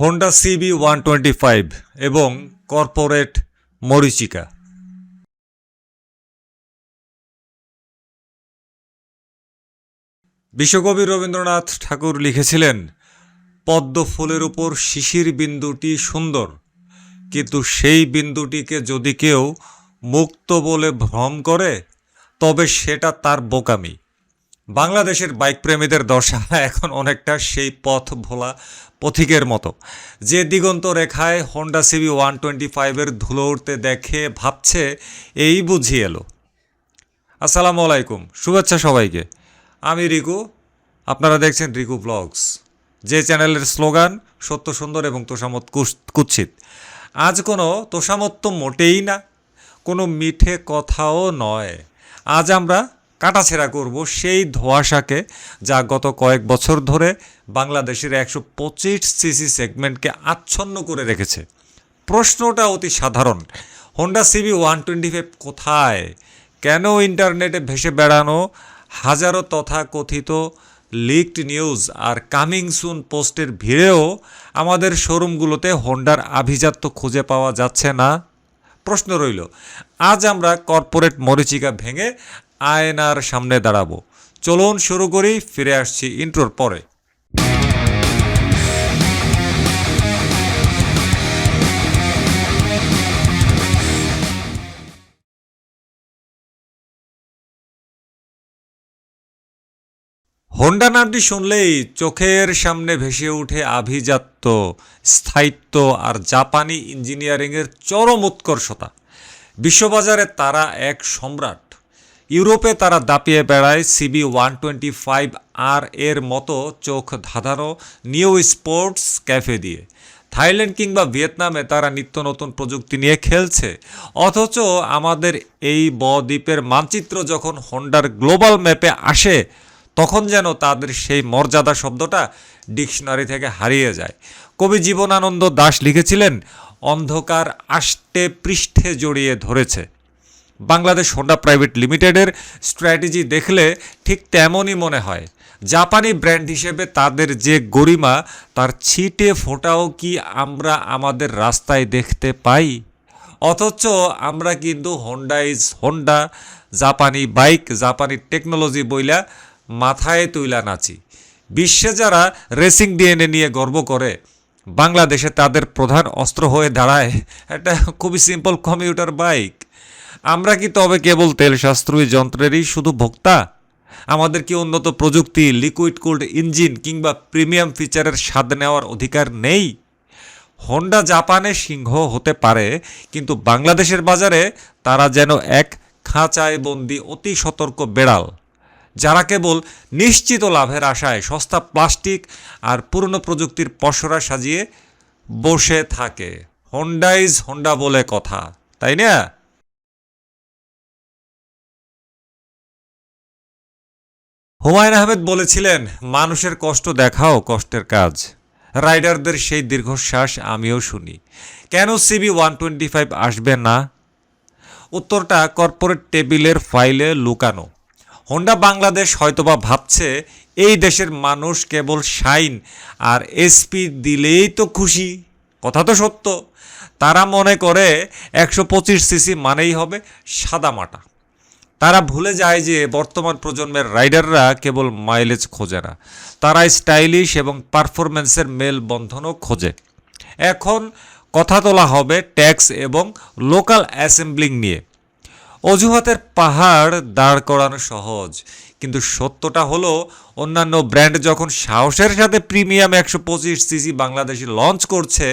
Honda CB one twenty five এবং corporate মরিচিকা। বিশ্বকবি রবীন্দ্রনাথ ঠাকুর লিখেছিলেন, পদ্ম ফুলের উপর শিশির বিন্দুটি সুন্দর, কিন্তু সেই বিন্দুটিকে যদি কেউ মুক্ত বলে ভ্রম করে, তবে সেটা তার বোকামি। বাংলাদেশের বাইক প্রেমীদের দশা এখন অনেকটা সেই পথ ভোলা পথিকের মতো। যে দিগন্ত রেখায় হন্ডা সিবি ওয়ান টোয়েন্টি ফাইভের ধুলো উঠতে দেখে ভাবছে, এই বুঝি এলো। আসসালামু আলাইকুম, শুভেচ্ছা সবাইকে। আমি রিকু, আপনারা দেখছেন রিকু ব্লগস। যে চ্যানেলের স্লোগান, সত্য সুন্দর এবং তোষামত কুৎসিত। আজ কোনো তোষামত তো মোটেই না, কোনো মিঠে কথাও নয়। আজ আমরা কাটাছেড়া করব সেই ধোঁয়াশাকে যা গত কয়েক বছর ধরে বাংলাদেশের একশো পঁচিশ সিসি সেগমেন্টকে আচ্ছন্ন করে রেখেছে। প্রশ্নটা অতি সাধারণ। Honda CB one twenty five কোথায়? কেন ইন্টারনেটে ভেসে বেড়ানো? হাজারো তথাকথিত লিকড নিউজ আর কামিং সুন পোস্টের ভিড়েও আমাদের শোরুমগুলোতে হোন্ডার আভিজাত্য খুঁজে পাওয়া যাচ্ছে না। প্রশ্ন রইল, আজ আমরা কর্পোরেট মরিচিকা ভেঙে আয়নার সামনে দাঁড়াবো। চলুন শুরু করি, ফিরে আসছি ইন্ট্রোর পরে। হোন্ডা নামটি শুনলেই চোখের সামনে ভেসে ওঠে আভিজাত্য, স্থায়িত্ব আর জাপানি ইঞ্জিনিয়ারিংয়ের চরম উৎকর্ষতা। বিশ্ববাজারে তারা এক সম্রাট। ইউরোপে তারা দাপিয়ে বেড়ায় সিবি ওয়ান টোয়েন্টি ফাইভ আর এর মতো চোখ ধাঁধানো নিউ স্পোর্টস ক্যাফে দিয়ে। থাইল্যান্ড কিংবা ভিয়েতনামে তারা নিত্য নতুন প্রযুক্তি নিয়ে খেলছে। অথচ আমাদের এই বদ্বীপের মানচিত্র যখন হন্ডার গ্লোবাল ম্যাপে আসে, তখন যেন তাদের সেই মর্যাদা শব্দটা ডিকশনারি থেকে হারিয়ে যায়। কবি জীবনানন্দ দাশ লিখেছিলেন, অন্ধকার আষ্টে পৃষ্ঠে জড়িয়ে ধরেছে। বাংলাদেশ হোন্ডা প্রাইভেট লিমিটেডের স্ট্র্যাটেজি দেখলে ঠিক তেমনই মনে হয়। জাপানি ব্র্যান্ড হিসেবে তাদের যে গরিমা, তার ছিটে ফোটাও কি আমরা আমাদের রাস্তায় দেখতে পাই? অথচ আমরা কিন্তু হোন্ডা ইজ হোন্ডা জাপানি বাইক, জাপানি টেকনোলজি বইলা মাথায় তুইলা নাচি। বিশ্বে যারা রেসিং ডিএনএ নিয়ে গর্ব করে, বাংলাদেশে তাদের প্রধান অস্ত্র হয়ে দাঁড়ায়। একটা খুবই সিম্পল কমিউটার বাইক আমরা কি তবে কেবল তেল সাশ্রয়ী যন্ত্রেরই শুধু ভোক্তা? আমাদের কি উন্নত প্রযুক্তি লিকুইড কুল্ড ইঞ্জিন কিংবা প্রিমিয়াম ফিচারের স্বাদ নেওয়ার অধিকার নেই? হোন্ডা জাপানে সিংহ হতে পারে, কিন্তু বাংলাদেশের বাজারে তারা যেন এক খাঁচায় বন্দি অতি সতর্ক বেড়াল, যারা কেবল নিশ্চিত লাভের আশায় সস্তা প্লাস্টিক আর পুরনো প্রযুক্তির পসরা সাজিয়ে বসে থাকে। হোন্ডা ইজ হোন্ডা বলে কথা, তাই না? হুমায়ুন আহমেদ বলেছিলেন, মানুষের কষ্ট দেখাও কষ্টের কাজ। রাইডারদের সেই দীর্ঘশ্বাস আমিও শুনি। কেন সিবি ওয়ান টোয়েন্টি ফাইভ আসবে না? উত্তরটা কর্পোরেট টেবিলের ফাইলে লুকানো। হোন্ডা বাংলাদেশ হয়তোবা ভাবছে, এই দেশের মানুষ কেবল শাইন আর এসপি দিলেই তো খুশি। কথা তো সত্য। তারা মনে করে, একশো পঁচিশ সিসি মানেই হবে সাদামাটা তারা ভুলে যায় যে বর্তমান প্রজন্মের রাইডাররা কেবল মাইলেজ খোঁজে না, তারা স্টাইলিশ এবং পারফরমেন্সের মেলবন্ধনও খোঁজে। এখন কথা তোলা হবে ট্যাক্স এবং লোকাল অ্যাসেম্বলিং নিয়ে। অজুহাতের পাহাড় দাঁড় করানো সহজ। কিন্তু সত্যটা হলো, অন্যান্য ব্র্যান্ড যখন সাহসের সাথে প্রিমিয়াম একশো পঁচিশ সিসি বাংলাদেশে লঞ্চ করছে,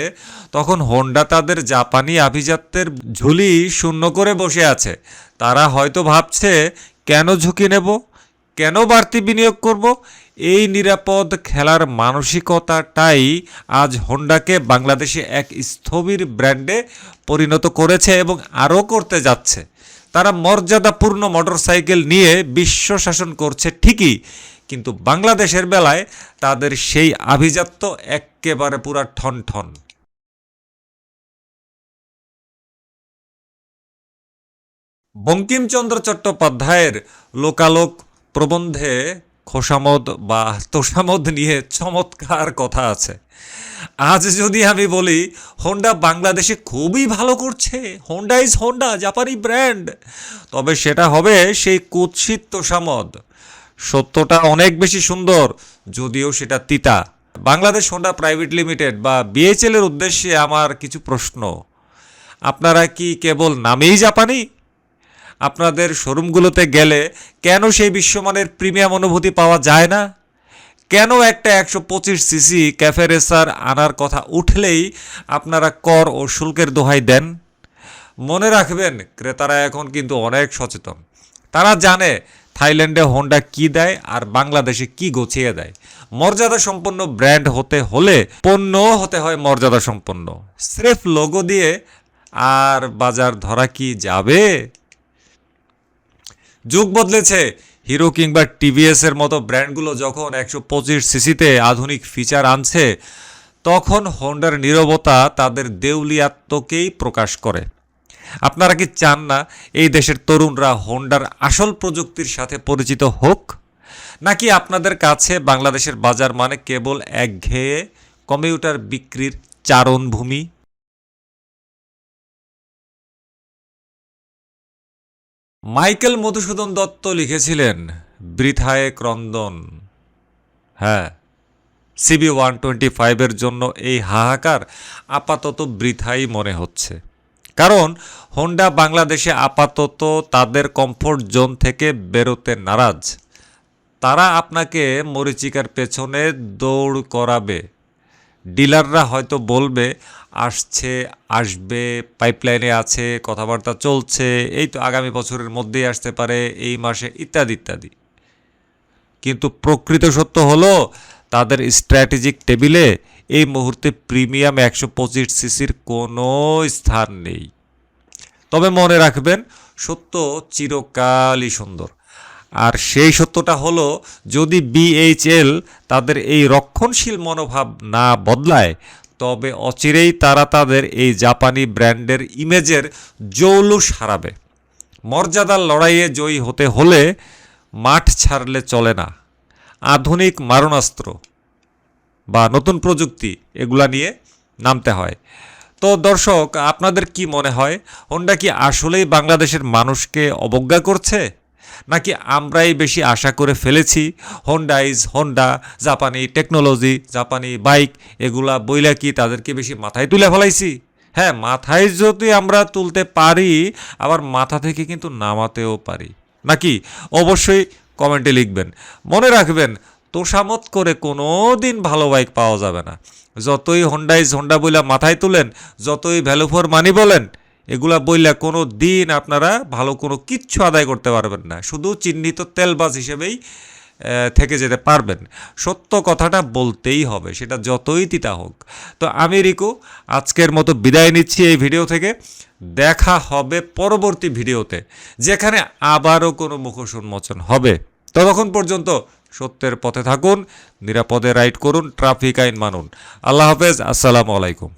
তখন হোন্ডা তাদের জাপানি আভিজাত্যের ঝুলি শূন্য করে বসে আছে। তারা হয়তো ভাবছে, কেন ঝুঁকি নেব? কেন বাড়তি বিনিয়োগ করব? এই নিরাপদ খেলার মানসিকতাটাই আজ হোন্ডাকে বাংলাদেশে এক স্থবির ব্র্যান্ডে পরিণত করেছে এবং আরও করতে যাচ্ছে। তারা মর্যাদাপূর্ণ মোটরসাইকেল নিয়ে বিশ্ব শাসন করছে ঠিকই, কিন্তু বাংলাদেশের বেলায় তাদের সেই আভিজাত্য একেবারে পুরা ঠন ঠন। বঙ্কিমচন্দ্র চট্টোপাধ্যায়ের লোকালোক প্রবন্ধে খোসামদ বা তোষামদ নিয়ে চমৎকার কথা আছে। আজ যদি আমি বলি হোন্ডা বাংলাদেশে খুবই ভালো করছে। হোন্ডা ইজ হোন্ডা জাপানি ব্র্যান্ড তবে সেটা হবে সেই কুৎসিত তোষামদ। সত্যটা অনেক বেশি সুন্দর, যদিও সেটা তিতা। বাংলাদেশ হোন্ডা প্রাইভেট লিমিটেড বা বিএচএল এর উদ্দেশ্যে আমার কিছু প্রশ্ন। আপনারা কি কেবল নামেই জাপানি আপনাদের শোরুমগুলোতে গেলে কেন সেই বিশ্বমানের প্রিমিয়াম অনুভূতি পাওয়া যায় না? কেন একটা একশো পঁচিশ সিসি ক্যাফে রেসার আনার কথা উঠলেই আপনারা কর ও শুল্কের দোহাই দেন? মনে রাখবেন, ক্রেতারা এখন কিন্তু অনেক সচেতন। তারা জানে থাইল্যান্ডে হোন্ডা কি দেয় আর বাংলাদেশে কি গছিয়ে দেয়। মর্যাদা সম্পন্ন ব্র্যান্ড হতে হলে পণ্য হতে হয় মর্যাদা সম্পন্ন। স্রেফ লোগো দিয়ে, আর বাজার ধরা কি যাবে? যুগ বদলেছে। হিরো কিংবা টিভিএস এর মতো ব্র্যান্ডগুলো যখন একশো পঁচিশ সিসিতে আধুনিক ফিচার আনছে, তখন হোন্ডার নীরবতা তাদের দেউলিয়াত্মকেই প্রকাশ করে। আপনারা কি চান না এই দেশের তরুণরা হোন্ডার আসল প্রযুক্তির সাথে পরিচিত হোক? নাকি আপনাদের কাছে বাংলাদেশের বাজার মানে কেবল একঘেয়ে কম্পিউটার বিক্রির চারণভূমি? মাইকেল মধুসূদন দত্ত লিখেছিলেন, বৃথায় ক্রন্দন। হ্যাঁ সিবি ওয়ান টোয়েন্টি ফাইভের জন্য এই হাহাকার আপাতত বৃথাই মনে হচ্ছে। কারণ, হোন্ডা বাংলাদেশে আপাতত তাদের কমফোর্ট জোন থেকে বেরোতে নারাজ। তারা আপনাকে মরিচিকার পেছনে দৌড় করাবে। ডিলাররা হয়তো বলবে, আসছে, আসবে পাইপলাইনে আছে, কথাবার্তা চলছে, এই তো আগামী বছরের মধ্যেই আসতে পারে, এই মাসে ইত্যাদি ইত্যাদি। কিন্তু প্রকৃত সত্য হলো, তাদের স্ট্র্যাটেজিক টেবিলে এই মুহূর্তে প্রিমিয়াম একশো পঁচিশ সিসির কোনো স্থান নেই। তবে মনে রাখবেন, সত্য চিরকালই সুন্দর। আর সেই সত্যটা হলো, যদি বিএইচএল তাদের এই রক্ষণশীল মনোভাব না বদলায়, তবে অচিরেই তারা তাদের এই জাপানি ব্র্যান্ডের ইমেজের জৌলুস হারাবে। মর্যাদার লড়াইয়ে জয়ী হতে হলে মাঠ ছাড়লে চলে না। আধুনিক মারণাস্ত্র বা নতুন প্রযুক্তি এগুলা নিয়ে নামতে হয়। তো দর্শক, আপনাদের কি মনে হয়? হোন্ডা কি আসলেই বাংলাদেশের মানুষকে অবজ্ঞা করছে? নাকি আমরাই বেশি আশা করে ফেলেছি? হোন্ডা ইজ হোন্ডা জাপানি টেকনোলজি জাপানি বাইক এগুলা বইলা কি তাদেরকে বেশি মাথায় তুলে ফেলাইছি? হ্যাঁ মাথায় যদি আমরা তুলতে পারি, আবার মাথা থেকে কিন্তু নামাতেও পারি। নাকি? অবশ্যই কমেন্টে লিখবেন। মনে রাখবেন তোষামত করে কোনো দিন ভালো বাইক পাওয়া যাবে না। যতই হন্ডাইজ হন্ডা বইলা মাথায় তুলেন, যতই ভ্যালু ফর মানি বলেন এগুলা বইলা কোনো দিন আপনারা ভালো কোনো কিচ্ছু আদায় করতে পারবেন না। শুধু চিহ্নিত তেলবাজ হিসেবেই থেকে যেতে পারবেন। সত্য কথাটা বলতেই হবে, সেটা যতই তিতা হোক। তো আমি রিকু, আজকের মতো বিদায় নিচ্ছি এই ভিডিও থেকে। দেখা হবে পরবর্তী ভিডিওতে, যেখানে আবারও কোনো মুখোশ উন্মোচন হবে। ততক্ষণ পর্যন্ত সত্যের পথে থাকুন, নিরাপদে রাইড করুন, ট্রাফিক আইন মানুন। আল্লাহ হাফেজ, আসসালামু আলাইকুম।